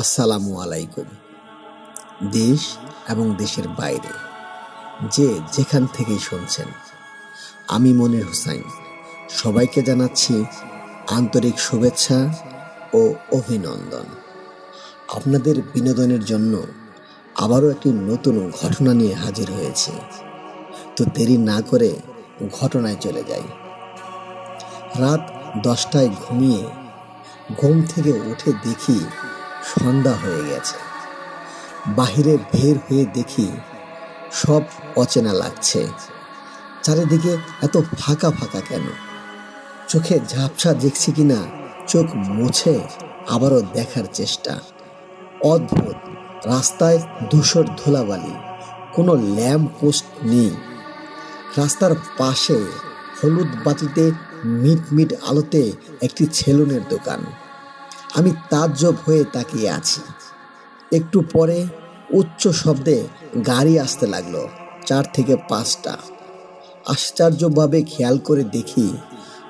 আসসালামু আলাইকুম। দেশ এবং দেশের বাইরে, যে যেখান থেকেই শুনছেন, আমি মনির হুসাইন। সবাইকে জানাচ্ছি আন্তরিক শুভেচ্ছা ও অভিনন্দন। আপনাদের বিনোদনের জন্য আবারও একটি নতুন ঘটনা নিয়ে হাজির হয়েছে। তো দেরি না করে ঘটনায় চলে যাই। রাত দশটায় ঘুমিয়ে ঘুম থেকে উঠে দেখি সন্ধ্যা হয়ে গেছে। বাহিরে বের হয়ে দেখি সব অচেনা লাগছে। চারিদিকে এত ফাঁকা ফাঁকা কেন? চোখে ঝাপসা দেখছি কিনা, চোখ মুছে আবারও দেখার চেষ্টা। অদ্ভুত, রাস্তায় ধূসর ধুলাবালি, কোনো ল্যাম্প পোস্ট নেই। রাস্তার পাশে হলুদ বাতিতে মিট মিট আলোতে একটি ছেলুনের দোকান। আমি তাজ্জব হয়ে তাকিয়ে আছি। একটু পরে উচ্চ শব্দে গাড়ি আসতে লাগল, চার থেকে পাঁচটা। আশ্চর্যভাবে খেয়াল করে দেখি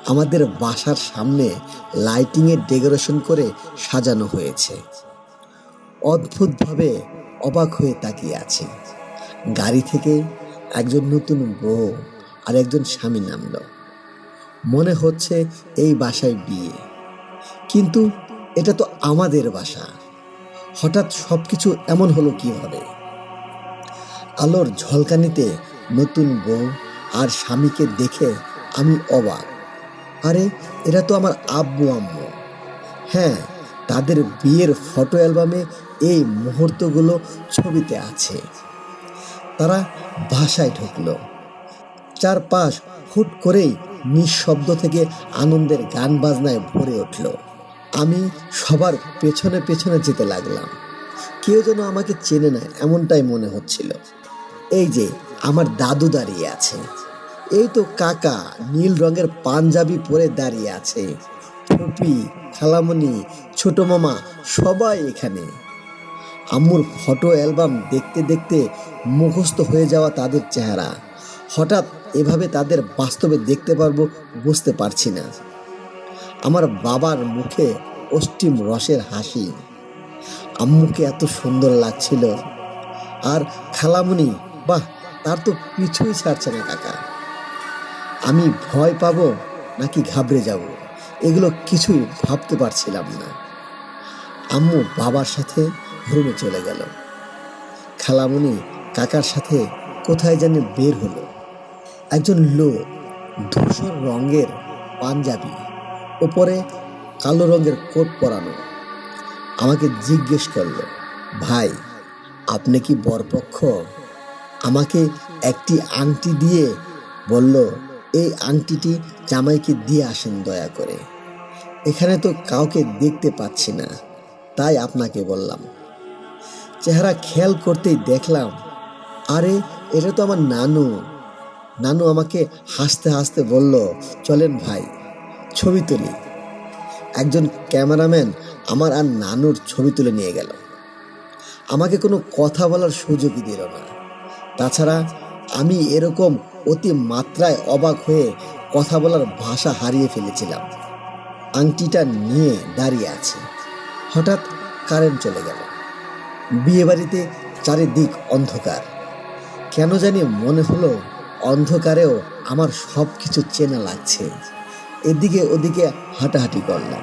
আমাদের বাসার সামনে লাইটিংয়ের ডেকোরেশন করে সাজানো হয়েছে। অদ্ভুতভাবে অবাক হয়ে তাকিয়ে আছি। গাড়ি থেকে একজন নতুন বউ আর একজন স্বামী নামলো। মনে হচ্ছে এই বাসায় বিয়ে। কিন্তু এটা তো আমাদের বাসা। হঠাৎ সব কিছু এমন হলো কীভাবে আলোর ঝলকানিতে নতুন বউ আর স্বামীকে দেখে আমি অবাক। আরে, এরা তো আমার আব্বু আম্মু। হ্যাঁ তাদের বিয়ের ফটো অ্যালবামে এই মুহূর্তগুলো ছবিতে আছে। তারা ভাষায় ঢুকল। চারপাশ হুট করেই নিঃশব্দ থেকে আনন্দের গান বাজনায় ভরে উঠল। আমি সবার পেছনে পেছনে যেতে লাগলাম। কেউ যেন আমাকে চেনে না, এমনটাই মনে হচ্ছিল। এই যে, আমার দাদু দাঁড়িয়ে আছে। এই তো কাকা নীল রঙের পাঞ্জাবি পরে দাঁড়িয়ে আছে। ফুপি, খালামণি, ছোট মামা, সবাই এখানে। আম্মুর ফটো, অ্যালবাম দেখতে দেখতে মুখস্থ হয়ে যাওয়া তাদের চেহারা। হঠাৎ এভাবে তাদের বাস্তবে দেখতে পারব, বুঝতে পারছি না। আমার বাবার মুখে অষ্টিম রসের হাসি। আম্মুকে এত সুন্দর লাগছিল। আর খালামুনি, বাহ, তার তো পিছুই ছাড়ছে না কাকা। আমি ভয় পাবো নাকি ঘাবড়ে যাব? এগুলো কিছুই ভাবতে পারছিলাম না। আম্মু বাবার সাথে রুমে চলে গেল। খালামুনি কাকার সাথে কোথায় জানি বের হলো। একজন লোক ধূসর রঙের পাঞ্জাবি, ওপরে কালো রঙের কোট পরানো। আমাকে জিজ্ঞেস করল, ভাই, আপনি কি বরপক্ষ? আমাকে একটি আংটি দিয়ে বলল, এই আংটিটি জামাইকে দিয়ে আসেন দয়া করে। এখানে তো কাউকে দেখতে পাচ্ছি না, তাই আপনাকে বললাম। চেহারা খেয়াল করতেই দেখলাম, আরে, এটা তো আমার নানু। নানু আমাকে হাসতে হাসতে বলল, চলেন ভাই, ছবি তুলি। একজন ক্যামেরাম্যান আমার আর নানুর ছবি তুলে নিয়ে গেল। আমাকে কোনো কথা বলার সুযোগই দিল না। তাছাড়া আমি এরকম অতি মাত্রায় অবাক হয়ে কথা বলার ভাষা হারিয়ে ফেলেছিলাম। আংটিটা নিয়ে দাঁড়িয়ে আছি। হঠাৎ কারেন্ট চলে গেল। বিয়েবাড়িতে চারিদিক অন্ধকার। কেন জানি মনে হলো অন্ধকারেও আমার সব কিছু চেনা লাগছে। এদিকে ওদিকে হাঁটাহাঁটি করলাম।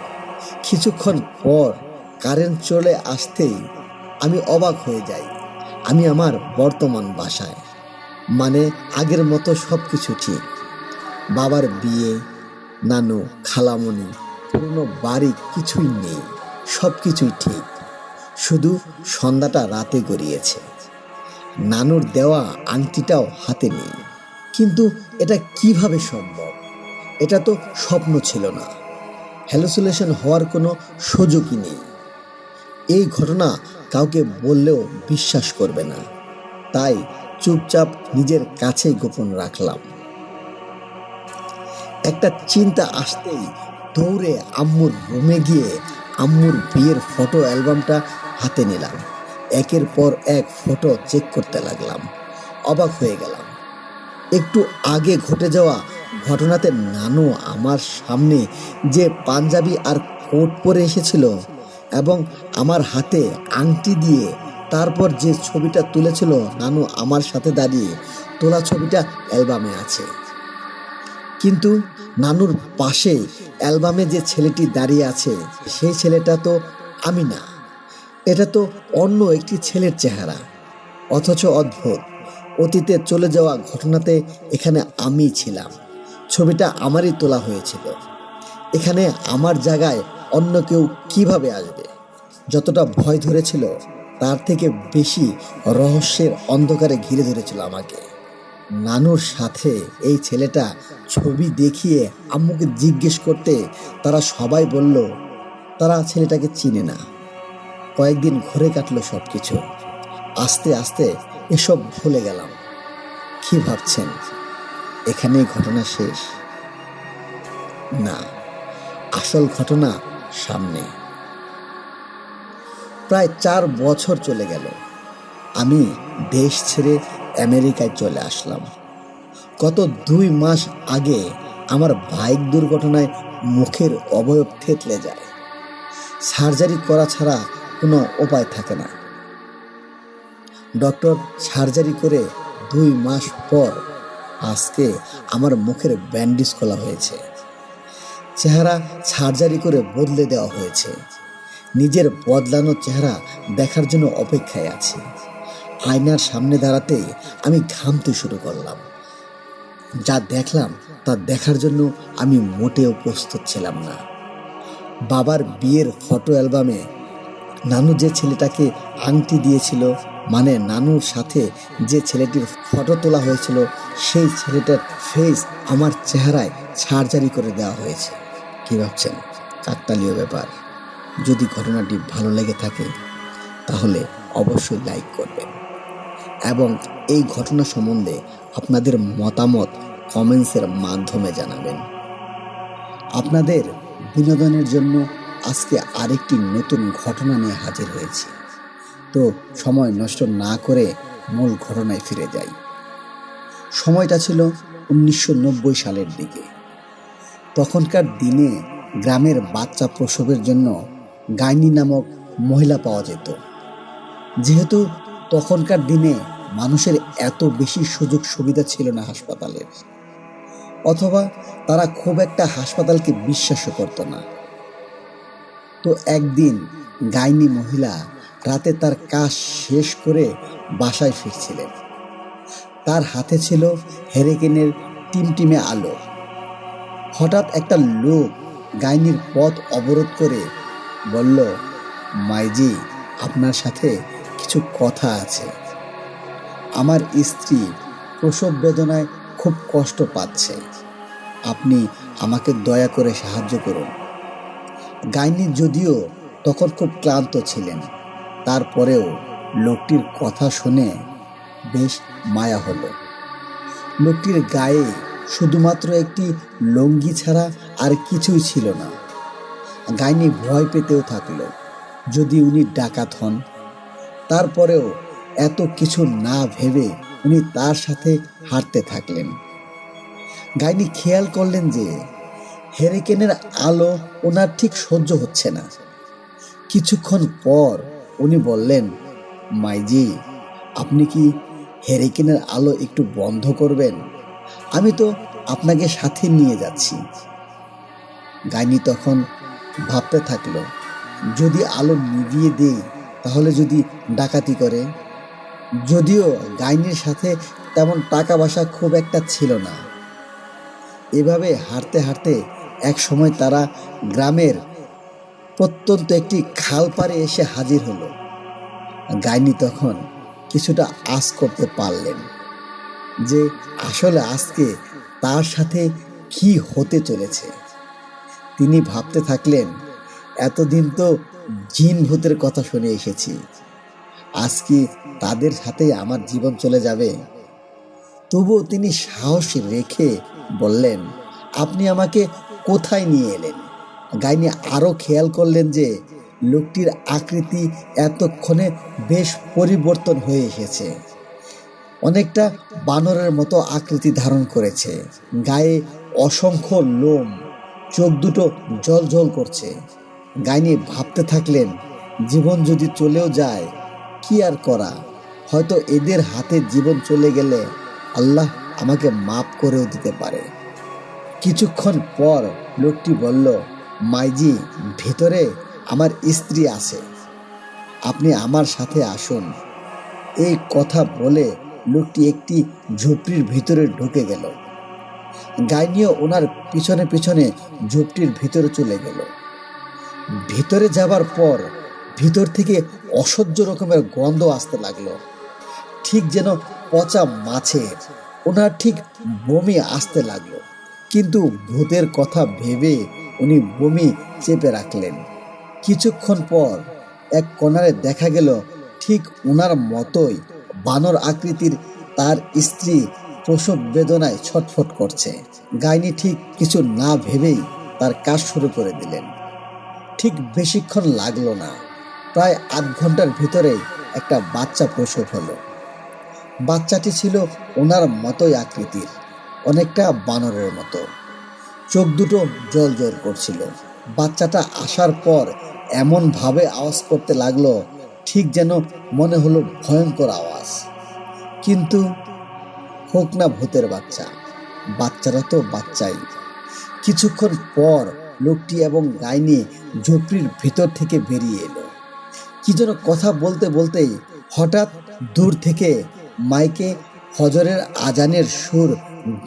কিছুক্ষণ পর কারেন্ট চলে আসতেই আমি অবাক হয়ে যাই। আমি আমার বর্তমান বাসায়। মানে আগের মতো সব কিছু ঠিক। বাবার বিয়ে, নানু খালামণি পুরনো বাড়ি কিছুই নেই সব কিছুই ঠিক। শুধু সন্ধ্যাটা রাতে গড়িয়েছে। নানুর দেওয়া আংটিটাও হাতে নেই। কিন্তু এটা কীভাবে সম্ভব? এটা তো স্বপ্ন ছিল না। হ্যালোসুলেশন হওয়ার কোনো সুযোগই নেই। এই ঘটনা কাউকে বললেও বিশ্বাস করবে না। তাই চুপচাপ নিজের কাছেই গোপন রাখলাম। একটা চিন্তা আসতেই দৌড়ে আম্মুর রুমে গিয়ে আম্মুর বিয়ের ফটো অ্যালবামটা হাতে নিলাম। একের পর এক ফটো চেক করতে লাগলাম। অবাক হয়ে গেলাম। একটু আগে ঘটে যাওয়া ঘটনাতে নানু আমার সামনে যে পাঞ্জাবি আর কোট পরে এসেছিল এবং আমার হাতে আংটি দিয়ে তারপর যে ছবিটা তুলেছিল নানু আমার সাথে দাঁড়িয়ে তোলা ছবিটা অ্যালবামে আছে। কিন্তু নানুর পাশে অ্যালবামে যে ছেলেটি দাঁড়িয়ে আছে, সেই ছেলেটা তো আমি না। এটা তো অন্য একটি ছেলের চেহারা, অথচ অদ্ভুত। অতীতে চলে যাওয়া ঘটনাতে এখানে আমি ছিলাম। ছবিটা আমারই তোলা হয়েছিল। এখানে আমার জায়গায় অন্য কেউ কীভাবে আসবে? যতটা ভয় ধরেছিল, তার থেকে বেশি রহস্যের অন্ধকারে ঘিরে ধরেছিল আমাকে। নানুর সাথে এই ছেলেটা ছবি দেখিয়ে আম্মুকে জিজ্ঞেস করতে তারা সবাই বলল, তারা ছেলেটাকে চিনে না। কয়েকদিন ঘুরে কাটলো সব কিছু আস্তে আস্তে এসব ভুলে গেলাম। কি ভাবছেন? এখানেই ঘটনা শেষ? না, আসল ঘটনা সামনে। প্রায় চার বছর চলে গেল। আমি দেশ ছেড়ে আমেরিকায় চলে আসলাম। গত দুই মাস আগে আমার বাইক দুর্ঘটনায় মুখের অবয়ব থেতলে যায়। সার্জারি করা ছাড়া কোনো উপায় থাকে না। ডক্টর সার্জারি করে দুই মাস পর আজকে আমার মুখের ব্যান্ডেজ খোলা হয়েছে। চেহারা সার্জারি করে বদলে দেওয়া হয়েছে। নিজের বদলানো চেহারা দেখার জন্য অপেক্ষায় আছি। আয়নার সামনে দাঁড়াতেই আমি ঘামতে শুরু করলাম। যা দেখলাম তা দেখার জন্য আমি মোটেও প্রস্তুত ছিলাম না। বাবার বিয়ের ফটো অ্যালবামে নানু যে ছেলেটাকে আংটি দিয়েছিল মানে নানুর সাথে যে ছেলেটির ফটো তোলা হয়েছিল, সেই ছেলেটার ফেস আমার চেহারায় সার্জারি করে দেওয়া হয়েছে। কি ভাবছেন? কাকতালীয় ব্যাপার। যদি ঘটনাটি ভালো লেগে থাকে, তাহলে অবশ্যই লাইক করবেন। এবং এই ঘটনা সম্বন্ধে আপনাদের মতামত কমেন্টসের মাধ্যমে জানাবেন। আপনাদের বিনোদনের জন্য আজকে আরেকটি নতুন ঘটনা নিয়ে হাজির হয়েছি। তো সময় নষ্ট না করে মূল ঘটনায় ফিরে যাই। সময়টা ছিল উনিশশো নব্বই সালের দিকে। তখনকার দিনে গ্রামের বাচ্চা প্রসবের জন্য গাইনি নামক মহিলা পাওয়া যেত। যেহেতু তখনকার দিনে মানুষের এত বেশি সুযোগ সুবিধা ছিল না হাসপাতালের, অথবা তারা খুব একটা হাসপাতালকে বিশ্বাসও করতো না। তো একদিন গাইনি মহিলা রাতে তার কাজ শেষ করে বাসায় ফিরছিলেন। তার হাতে ছিল হেরিকেনের টিমটিমে আলো। হঠাৎ একটা লোক গাইনির পথ অবরোধ করে বলল, মাইজি, আপনার সাথে কিছু কথা আছে। আমার স্ত্রী প্রসব বেদনায় খুব কষ্ট পাচ্ছে। আপনি আমাকে দয়া করে সাহায্য করুন। গাইনি যদিও তখন খুব ক্লান্ত ছিলেন। তারপরেও লোকটির কথা শুনে বেশ মায়া হলো। লোকটির গায়ে শুধুমাত্র একটি লঙ্গি ছাড়া আর কিছুই ছিল না। গাইনি ভয় পেতেও থাকল, যদি উনি ডাকাত হন। তারপরেও এত কিছু না ভেবে উনি তার সাথে হাঁটতে থাকলেন। গাইনি খেয়াল করলেন যে হেরিকেনের আলো ওনার ঠিক সহ্য হচ্ছে না। কিছুক্ষণ পর উনি বললেন, মাইজি, আপনি কি হেরিকেনের আলো একটু বন্ধ করবেন? আমি তো আপনাকে সাথে নিয়ে যাচ্ছি। গাইনি তখন ভাবতে থাকল, যদি আলো নিভিয়ে দেই, তাহলে যদি ডাকাতি করে? যদিও গাইনির সাথে তেমন টাকা পয়সা খুব একটা ছিল না। এভাবে হাঁটতে হাঁটতে এক সময় তারা গ্রামের প্রত্যন্ত একটি খাল পাড়ে এসে হাজির হলো। গাইনি তখন কিছুটা আশ করতে পারলেন যে আসলে আজকে তার সাথে কি হতে চলেছে। তিনি ভাবতে থাকলেন, এতদিন তো জিন ভূতের কথা শুনে এসেছি। আজকে তাদের সাথে আমার জীবন চলে যাবে। তবুও তিনি সাহস রেখে বললেন, আপনি আমাকে কোথায় নিয়ে এলেন? গাইনি আরও খেয়াল করলেন যে লোকটির আকৃতি এতক্ষণে বেশ পরিবর্তন হয়ে এসেছে। অনেকটা বানরের মতো আকৃতি ধারণ করেছে। গায়ে অসংখ্য লোম, চোখ দুটো জল জল করছে। গাইনি ভাবতে থাকলেন, জীবন যদি চলেও যায়, কি আর করা? হয়তো এদের হাতে জীবন চলে গেলে আল্লাহ আমাকে মাফ করেও দিতে পারে। কিছুক্ষণ পর লোকটি বলল মাইজি, ভেতরে আমার স্ত্রী আছে। আপনি আমার সাথে আসুন। এই কথা বলে লোকটি একটি ঝুপড়ির ভিতরে ঢুকে গেল। গাইনিও ওনার পিছনে পিছনে ঝুপটির ভিতরে চলে গেল। ভিতরে যাবার পর ভিতর থেকে অসহ্য রকমের গন্ধ আসতে লাগল। ঠিক যেন পচা মাছের ওনার ঠিক বমি আসতে লাগল। কিন্তু ভূতের কথা ভেবে উনি বমি চেপে রাখলেন। কিছুক্ষণ পর এক কোনারে দেখা গেল, ঠিক ওনার মতোই বানর আকৃতির তার স্ত্রী প্রসব বেদনায় ছটফট করছে। গাইনি ঠিক কিছু না ভেবেই তার কাজ শুরু করে দিলেন। ঠিক বেশিক্ষণ লাগল না। প্রায় আধ ঘণ্টার ভিতরেই একটা বাচ্চা প্রসব হলো। বাচ্চাটি ছিল ওনার মতোই আকৃতির, অনেকটা বানরের মতো। চোখ দুটো জল জল করছিল। বাচ্চাটা আসার পর এমন ভাবে আওয়াজ করতে লাগল, ঠিক যেন মনে হলো ভয়ঙ্কর আওয়াজ। কিন্তু হোক না ভূতের বাচ্চা, বাচ্চারা তো বাচ্চাই। কিছুক্ষণ পর লোকটি এবং গাইনি ঝুপড়ির ভিতর থেকে বেরিয়ে এলো। কি যেন কথা বলতে বলতেই হঠাৎ দূর থেকে মাইকে হজরের আজানের সুর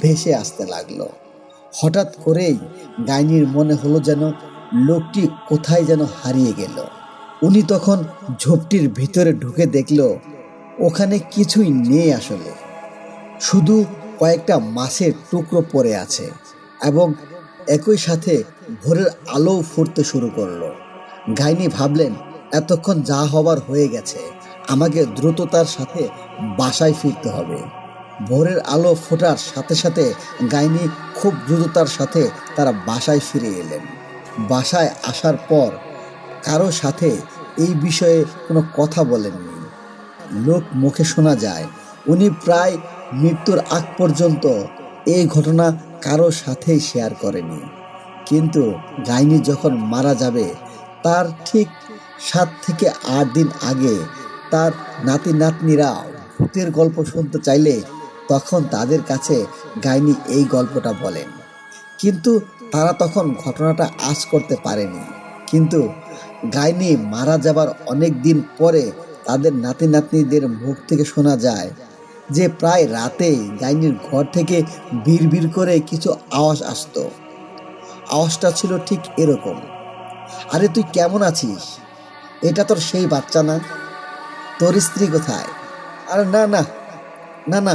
ভেসে আসতে লাগল। হঠাৎ করেই গাইনির মনে হলো যেন লোকটি কোথায় যেন হারিয়ে গেল। উনি তখন ঝোপটির ভিতরে ঢুকে দেখল, ওখানে কিছুই নেই আসলে। শুধু কয়েকটা মাছের টুকরো পড়ে আছে এবং একই সাথে ভোরের আলো ফুটতে শুরু করল। গাইনি ভাবলেন, এতক্ষণ যা হবার হয়ে গেছে, আমাকে দ্রুততার সাথে বাসায় ফিরতে হবে। ভোরের আলো ফোটার সাথে সাথে গাইনি খুব দ্রুততার সাথে তারা বাসায় ফিরে এলেন। বাসায় আসার পর কারও সাথে এই বিষয়ে কোনো কথা বলেননি। লোক মুখে শোনা যায়, উনি প্রায় মৃত্যুর আগ পর্যন্ত এই ঘটনা কারও সাথেই শেয়ার করেনি। কিন্তু গাইনি যখন মারা যাবে, তার ঠিক সাত থেকে আট দিন আগে তার নাতি নাতনিরা ভূতের গল্প শুনতে চাইলে তখন তাদের কাছে গাইনি এই গল্পটা বলেন। কিন্তু তারা তখন ঘটনাটা আজ করতে পারেনি। কিন্তু গাইনি মারা যাবার অনেক দিন পরে তাদের নাতি নাতনিদের মুখ থেকে শোনা যায় যে প্রায় রাতে গাইনির ঘর থেকে বিড় করে কিছু আওয়াজ আসতো। আওয়াজটা ছিল ঠিক এরকম, আরে তুই কেমন আছিস? এটা তোর সেই বাচ্চা না? তোর স্ত্রী কোথায়? আরে না না না না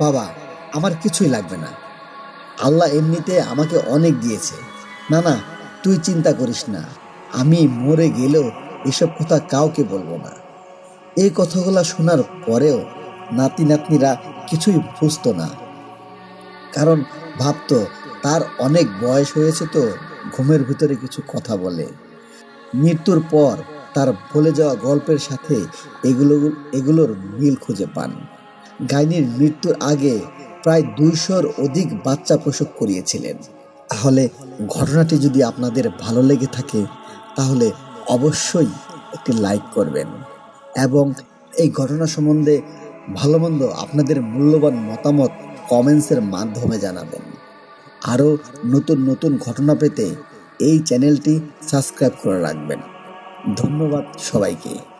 বাবা, আমার কিছুই লাগবে না। আল্লাহ এমনিতে আমাকে অনেক দিয়েছে। না না, তুই চিন্তা করিস না। আমি মরে গেলেও এসব কথা কাউকে বলব না। এই কথাগুলো শোনার পরেও নাতি নাতনিরা কিছুই বুঝতো না। কারণ ভাবতো, তার অনেক বয়স হয়েছে তো, ঘুমের ভিতরে কিছু কথা বলে। মৃত্যুর পর তার বলে যাওয়া গল্পের সাথে এগুলো, এগুলোর মিল খুঁজে পান। গাইনির মৃত্যুর আগে প্রায় দুইশোর অধিক বাচ্চা প্রসব করিয়েছিলেন। তাহলে ঘটনাটি যদি আপনাদের ভালো লেগে থাকে, তাহলে অবশ্যই একটি লাইক করবেন। এবং এই ঘটনা সম্বন্ধে ভালো মন্দ আপনাদের মূল্যবান মতামত কমেন্টসের মাধ্যমে জানাবেন। আরও নতুন নতুন ঘটনা পেতে এই চ্যানেলটি সাবস্ক্রাইব করে রাখবেন। ধন্যবাদ সবাইকে।